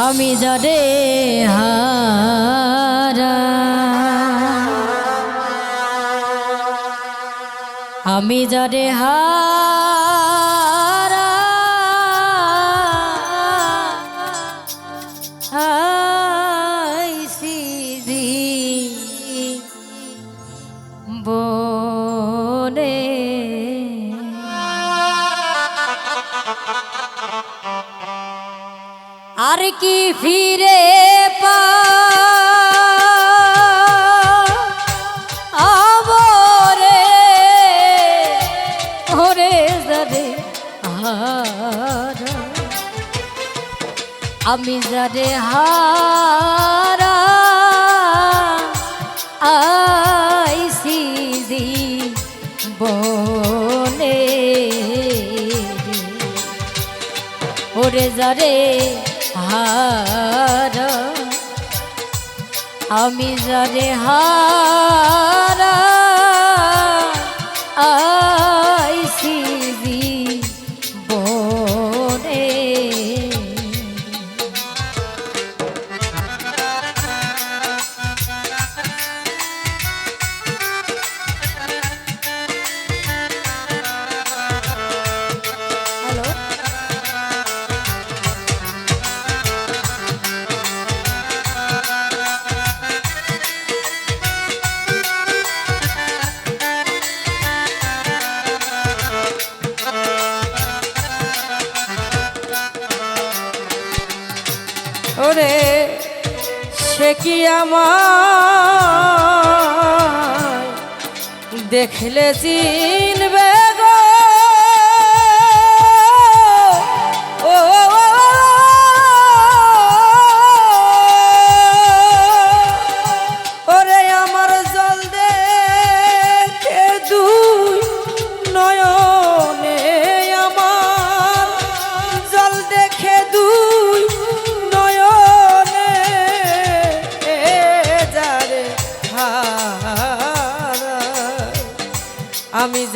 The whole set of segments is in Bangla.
আমি যারে হারা আমি যারে হারা। আর কি ফিরে আমি যারে হারা ওরে যারে হার। আমি যারে হার। আইসি কি আমার দেখলে চিনবে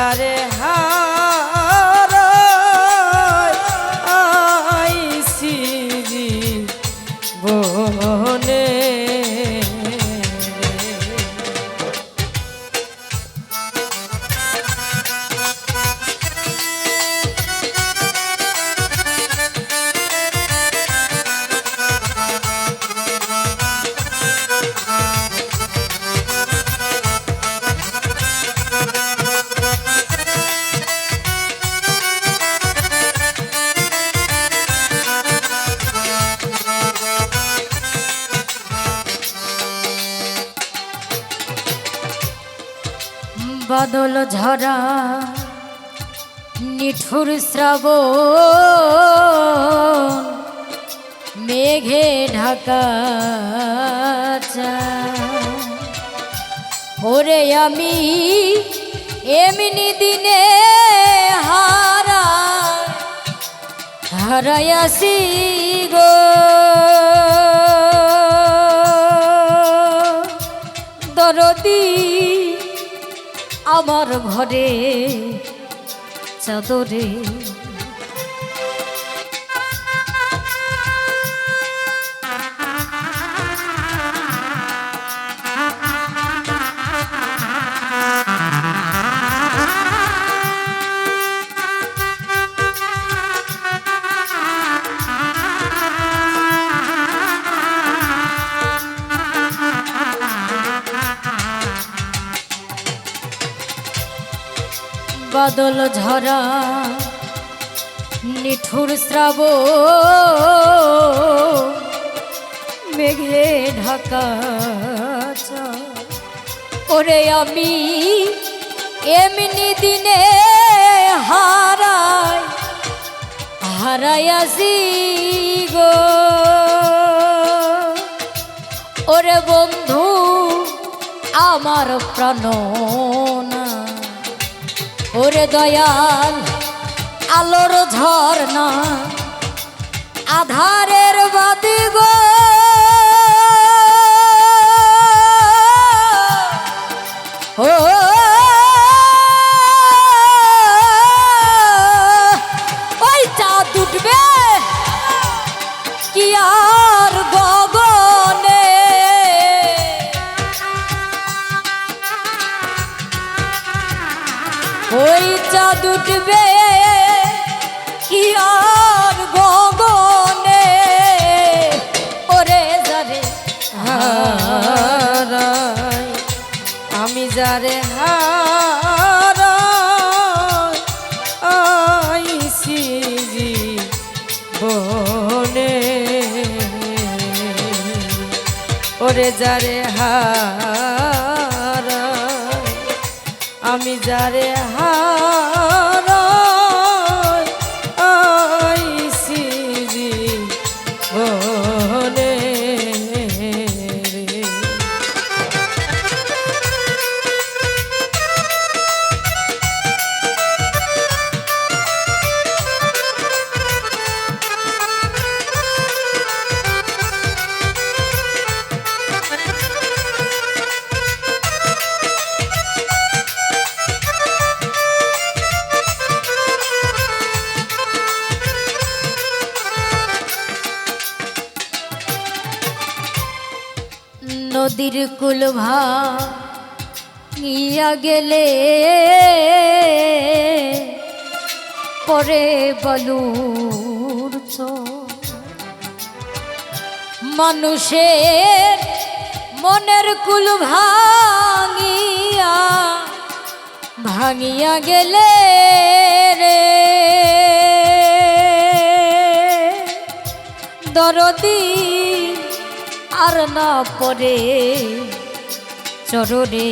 যারে হার বাদল ঝরা নিঠুর শ্রাব মেঘে ঢাকা। ওরে আমি এমনি দিনে হারা হারাইয়াছি গো দরদি আমার ঘরে চাদরে বাদল ঝরা, নিঠুর শ্রাব মেঘে ঢাকা ওরে আমি এমনি দিনে হারাই হারাইয়াছি গো। ওরে বন্ধু, আমার প্রাণ ওরে দয়াল আলোর ঝর্ণা আধারের বাদি গো। হারাই। আমি যারে হারাই আইসি বনে। ওরে যারে হারাই আমি যারে নদীর কুল ভাঙিয়া গেলে পরে বলুর মানুষের মনের কুল ভাঙিয়া ভাঙিয়া গেলে রে। দরদি আর না পরে চররে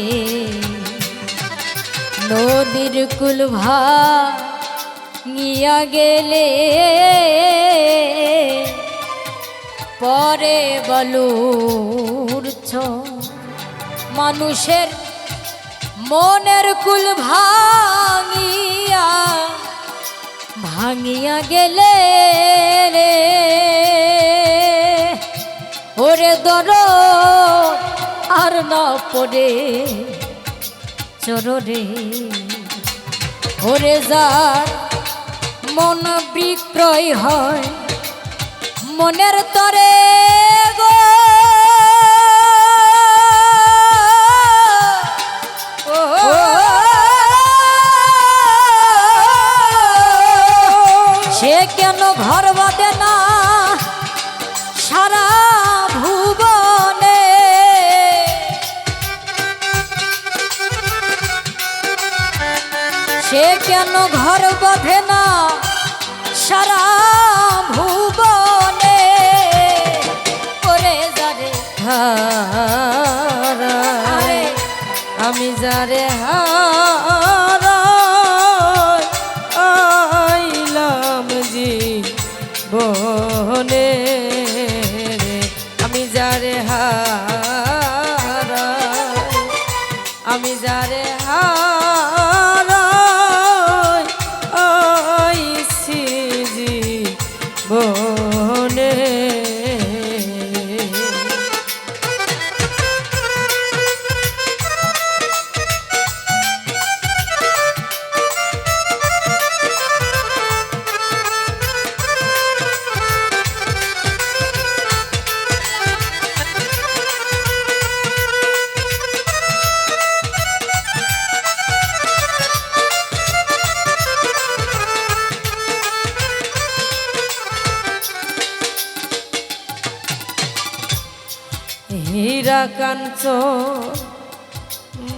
নদীর কুল ভাঙিয়া গেলে পরে বলুর মানুষের মনের কুল ভাঙিয়া ভাঙিয়া গেলে দর আর না পড়ে চররে ওরে যার মন বিক্রয় হয়, মনের তরে সে কেন ঘর বাঁধে না? সারা কেন ঘর বাঁধে না? সারা ভুবনে করে যারে আমি যারে হারাই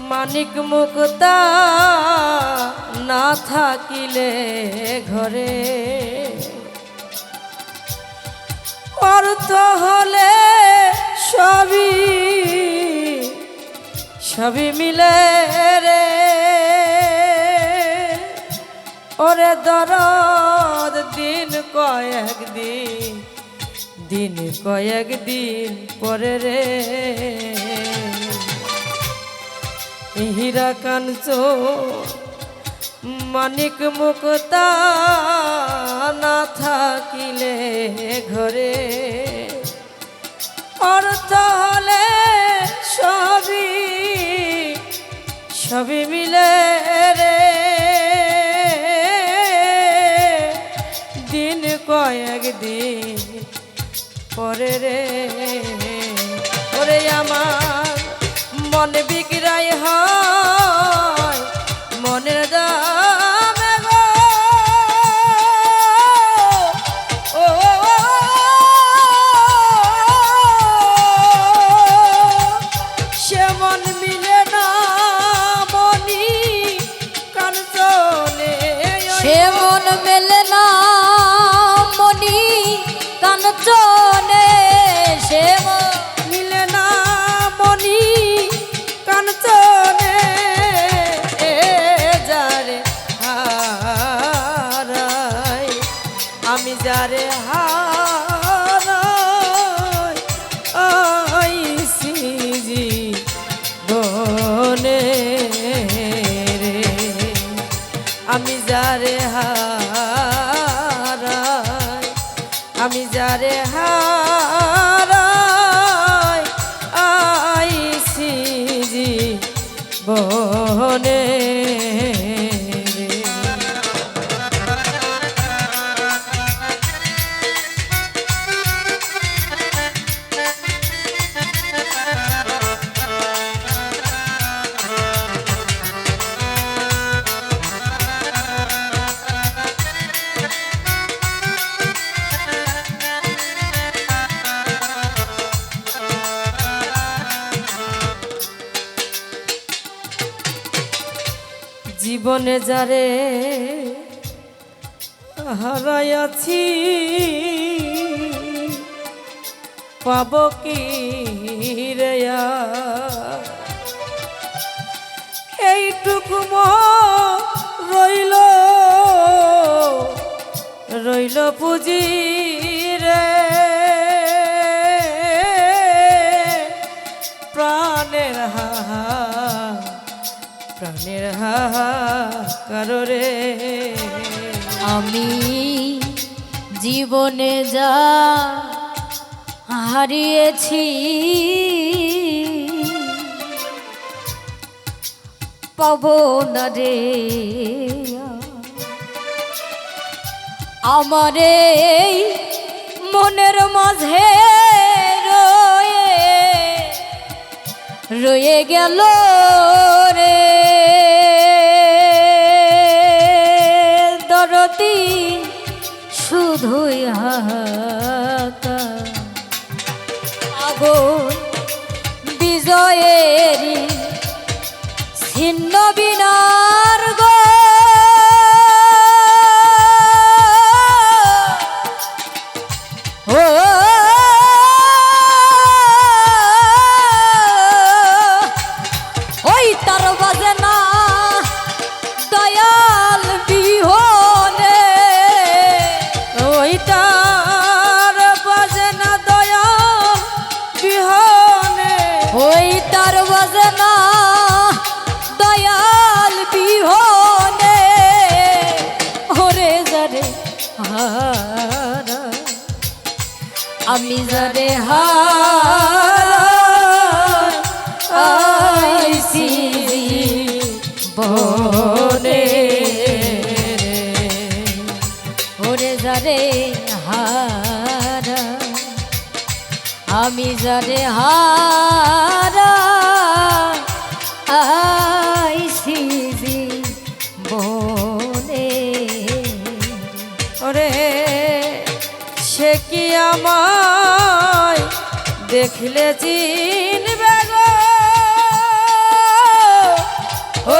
মানিক মুক্তা না থাকিলে ঘরে? অর্থ হলে সবই সবই মিলে রে। ওরে দরদ দিন কয়েক দিন দিন, কয়েক দিন পরে রে। হীরা কাঞ্চ মানিক মুক্তা না থাকিলে ঘরে। অর্থ হলে সবই সবই মিলে রে। দিন, কয়েক দিন পরে রে। ওরে আমার মন বিক্রাই হয়। বনে জীবনে যারে হারাইয়াছি পাব কি রে আর? এইটুকু রইল রইল পুঁজি রে প্রাণের হাহা প্রাণের কাররে আমি জীবনে যা হারিয়েছি, পাব না রে। আমার এই মনের মাঝে রয়ে রয়ে গেল দরদি শুধুই হাকা আগুন বিজয়েরই ছিন্ন বিনার হারা আমি যারে হারা আইছি বনে ওরে যারে হারা আমি যারে হারা ওরে সে কি আমায় দেখলে চিনবে গো? ও